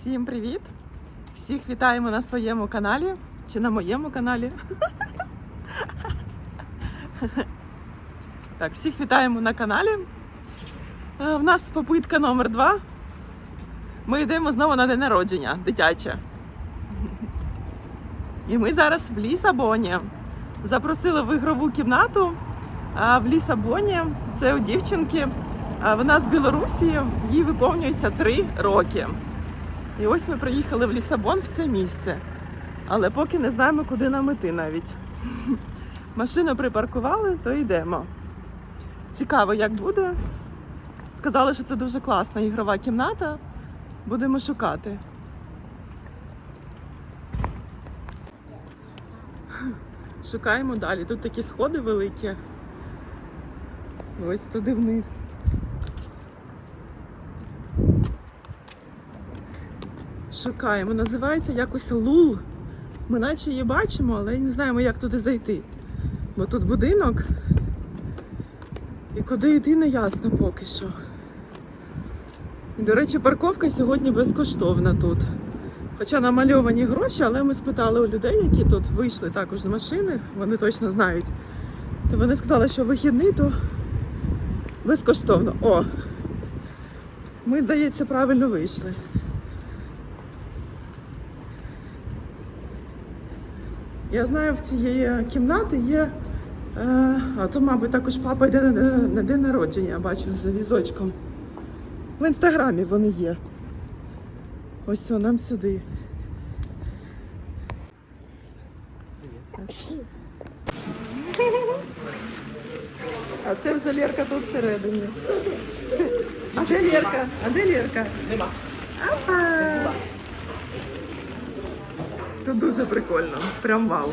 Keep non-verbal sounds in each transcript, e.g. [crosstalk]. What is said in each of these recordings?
Всім привіт! Всіх вітаємо на своєму каналі чи на моєму каналі. [laughs] Так, всіх вітаємо на каналі. Е, В нас попитка номер два. Ми йдемо знову на день народження дитяче. І ми зараз в Лісабоні. Запросили в ігрову кімнату в Лісабоні. Це у дівчинки. Вона з Білорусі, їй виповнюється три роки. І ось ми приїхали в Лісабон в це місце. Але поки не знаємо, куди нам іти навіть. [laughs] Машину припаркували, то йдемо. Цікаво, як буде. Сказали, що це дуже класна ігрова кімната. Будемо шукати. Шукаємо далі. Тут такі сходи великі. Ось туди вниз. Шукаємо. Називається якось Лул. Ми наче її бачимо, але не знаємо, як туди зайти. Бо тут будинок. І куди йти не ясно поки що. І, до речі, парковка сьогодні безкоштовна тут. Хоча намальовані гроші, але ми спитали у людей, які тут вийшли також з машини, вони точно знають. То вони сказали, що вихідний, то безкоштовно. О! Ми, здається, правильно вийшли. Я знаю, в цієї кімнати є. Е, а то, мабуть, також папа йде на, день народження, я бачу за візочком. В інстаграмі вони є. Ось о, нам сюди. А це вже Лерка тут всередині. А де Лерка? А де Лерка? Нема. Тут дуже прикольно. Прям вау.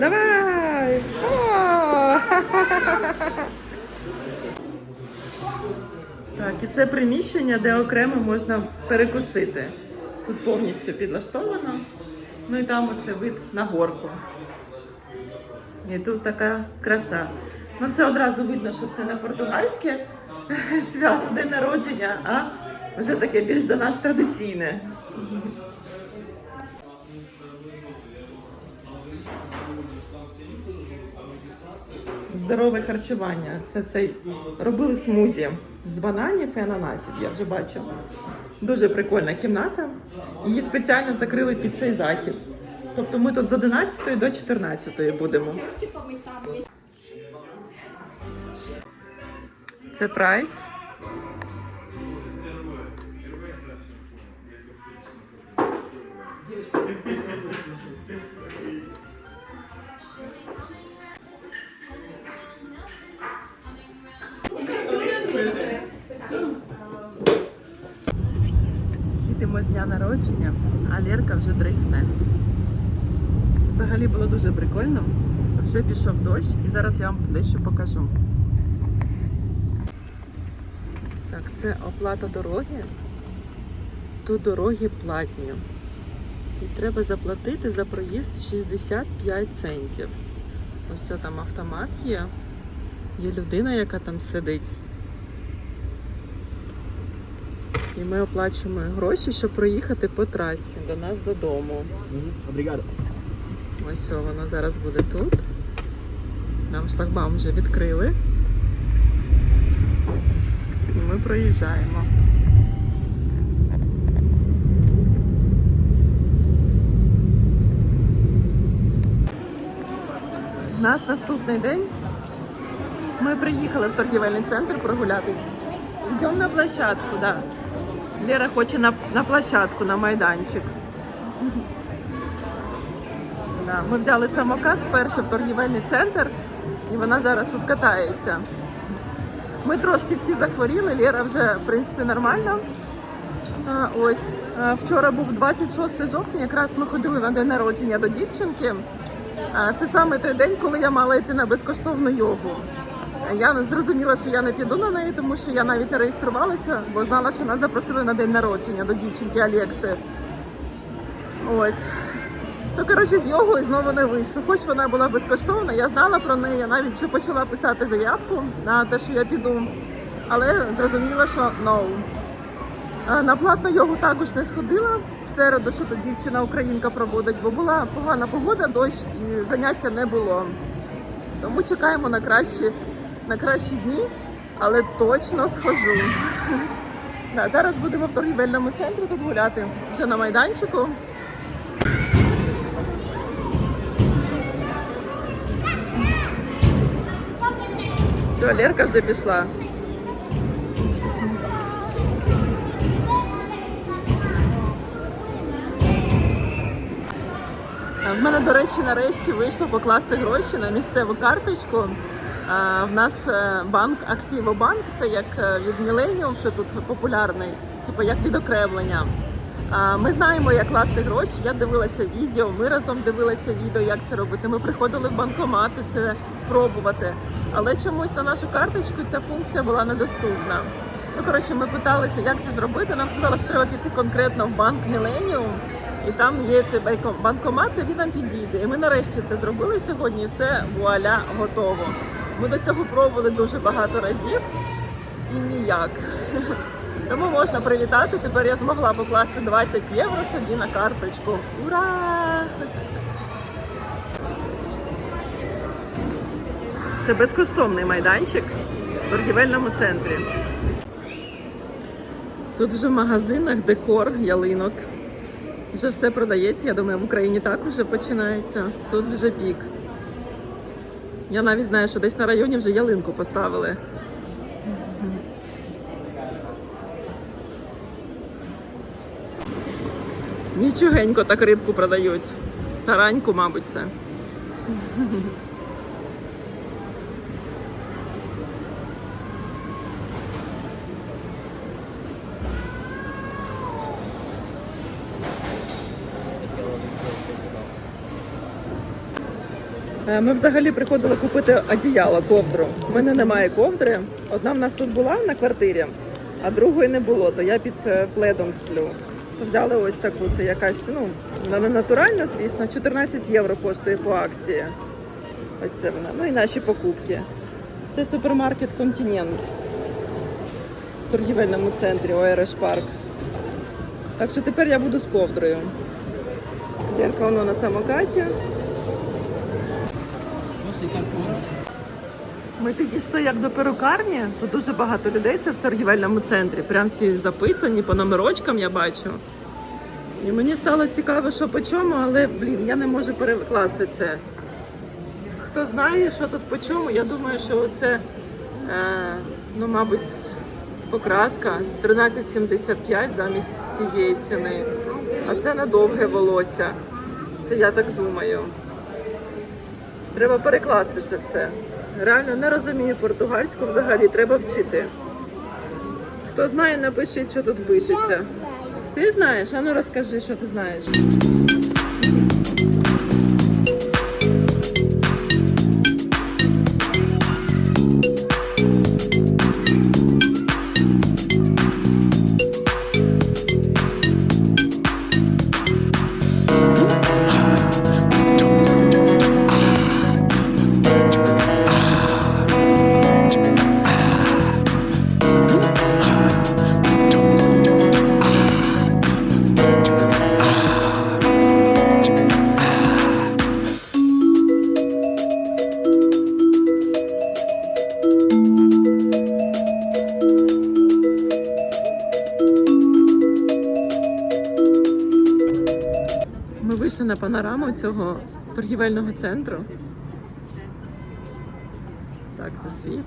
Давай! О! Так, і це приміщення, де окремо можна перекусити. Тут повністю підлаштовано. Ну і там оце вид на горку. І тут така краса. Ну це одразу видно, що це не португальське [laughs] свято день народження, а вже таке більш до нас традиційне. Здорове харчування. Це цей робили смузі з бананів і ананасів, я вже бачу. Дуже прикольна кімната. Її спеціально закрили під цей захід. Тобто ми тут з 11 до 14 будемо. Це прайс. Їдемо з дня народження, а Лерка вже дрейфне. Взагалі було дуже прикольно. Вже пішов дощ і зараз я вам дещо покажу. Так, це оплата дороги. Тут дороги платні. І треба заплатити за проїзд 65 центів. Ось о, там автомат є. Є людина, яка там сидить. І ми оплачуємо гроші, щоб проїхати по трасі до нас додому. Obrigado. Ось воно зараз буде тут. Нам шлагбаум вже відкрили. І ми проїжджаємо. У нас наступний день. Ми приїхали в торгівельний центр прогулятись. Йдемо на площадку, так. Да. Лера хоче на, на площадку, на майданчик. Ми взяли самокат вперше в торгівельний центр, і вона зараз тут катається. Ми трошки всі захворіли, Лера вже в принципі нормально. Ось вчора був 26 жовтня, якраз ми ходили на день народження до дівчинки. Це саме той день, коли я мала йти на безкоштовну йогу. Я зрозуміла, що я не піду на неї, тому що я навіть не реєструвалася, бо знала, що нас запросили на день народження до дівчинки Алекси. Ось. То коротше з йогою знову не вийшло. Хоч вона була безкоштовна, я знала про неї, я навіть ще почала писати заявку на те, що я піду. Але зрозуміла, що no. На платну йогу також не сходила в середу, що тут дівчина українка проводить, бо була погана погода, дощ і заняття не було. Тому чекаємо на кращі, на кращі дні, але точно схожу. [laughs] Да, зараз будемо в торгівельному центрі тут гуляти вже на майданчику. Все, Лерка вже пішла. В мене, до речі, нарешті вийшло покласти гроші на місцеву карточку. В нас е, банк Активобанк, це як е, від Millennium, що тут популярний, типу як відокремлення. Ми знаємо, як класти гроші. Я дивилася відео, ми разом дивилися відео, як це робити. Ми приходили в банкомати це пробувати. Але чомусь на нашу карточку ця функція була недоступна. Ну, коротше, ми питалися, як це зробити. Нам сказали, що треба піти конкретно в банк Millennium. І там є цей банкомат, де він нам підійде. І ми нарешті це зробили сьогодні. І все вуаля готово. Ми до цього пробували дуже багато разів і ніяк. [laughs] Тому можна привітати. Тепер я змогла покласти 20 євро собі на карточку. Ура! Це безкоштовний майданчик в торгівельному центрі. Тут вже в магазинах декор, ялинок. Вже все продається. Я думаю, в Україні так вже починається. Тут вже пік. Я навіть знаю, що десь на районі вже ялинку поставили. Нічогенько так рибку продають. Тараньку, мабуть, це. Е, Ми взагалі приходили купити одіяло, ковдру. У мене немає ковдри. Одна в нас тут була на квартирі, а другої не було, то я під е, пледом сплю. Взяли ось таку, це якась, ну, вона натуральна, звісно, 14 євро коштує по акції. Ось це вона. Ну і наші покупки. Це супермаркет Континент в торгівельному центрі ОРШ Парк. Так що тепер я буду з ковдрою. Дірка воно на самокаті. Ми підійшли як до перукарні. Тут дуже багато людей. Це в торгівельному центрі. Прям всі записані по номерочкам я бачу. І мені стало цікаво, що по чому, але блін, я не можу перекласти це. Хто знає, що тут по чому, я думаю, що це, е, ну, мабуть, покраска 13,75 замість цієї ціни. А це на довге волосся. Це я так думаю. Треба перекласти це все. Реально не розумію португальську взагалі, треба вчити. Хто знає, напишіть, що тут пишеться. Ти знаєш? А ну розкажи, що ти знаєш. Ми вийшли на панораму цього торгівельного центру. Так, це світ.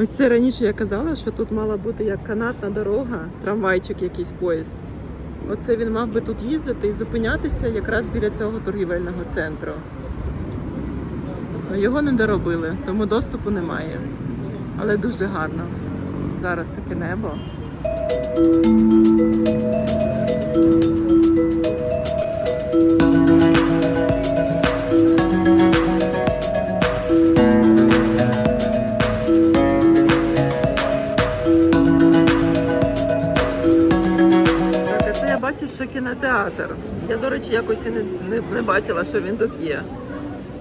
Ось це раніше я казала, що тут мала бути як канатна дорога, трамвайчик, якийсь поїзд. Оце він мав би тут їздити і зупинятися якраз біля цього торгівельного центру. Ну, Його не доробили, тому доступу немає. Але дуже гарно. Зараз таке небо. Що кінотеатр. Я, до речі, якось і не, не, не бачила, що він тут є.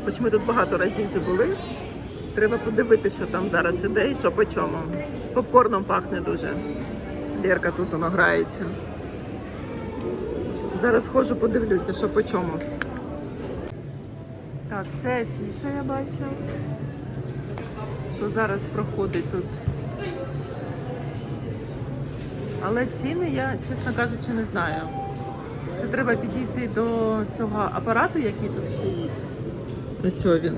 Хоч ми тут багато разів вже були. Треба подивитися, що там зараз іде і що по чому. Попкорном пахне дуже. Лєрка тут воно грається. Зараз ходжу, подивлюся, що по чому. Так, це афіша я бачу. Що зараз проходить тут. Але ціни я, чесно кажучи, не знаю. Це треба підійти до цього апарату, який тут стоїть. Ось він.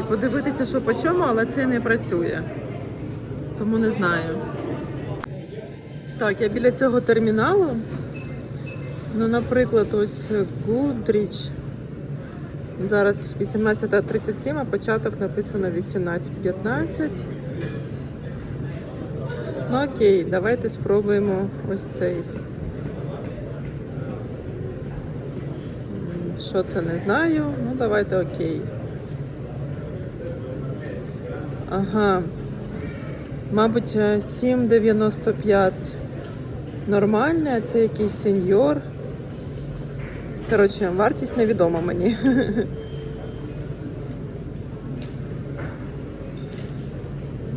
І подивитися, що по чому, але це не працює. Тому не знаю. Так, я біля цього терміналу. Ну, наприклад, ось Goodrich. Зараз 18.37, а початок написано 18.15. Ну окей, давайте спробуємо ось цей. Що це не знаю. Ну давайте окей. Ага. Мабуть, е, 7,95 нормальне, а це якийсь сеньор. Коротше, вартість невідома мені. [laughs]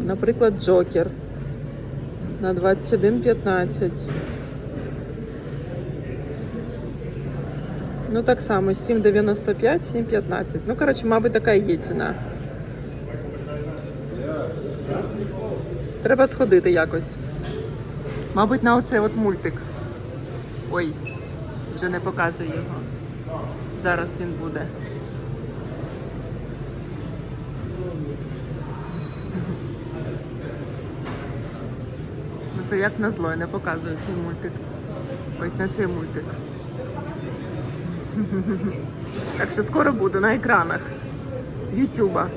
Наприклад, Джокер на 21,15. Ну, так само, 7,95, 7,15. Ну, коротше, мабуть, така є ціна. Треба сходити якось. Мабуть, на оцей от мультик. Ой, вже не показую його. Зараз він буде. Це як на зло, не показують цей мультик. Ось на цей мультик. [laughs] Так що скоро буду на екранах Ютуба.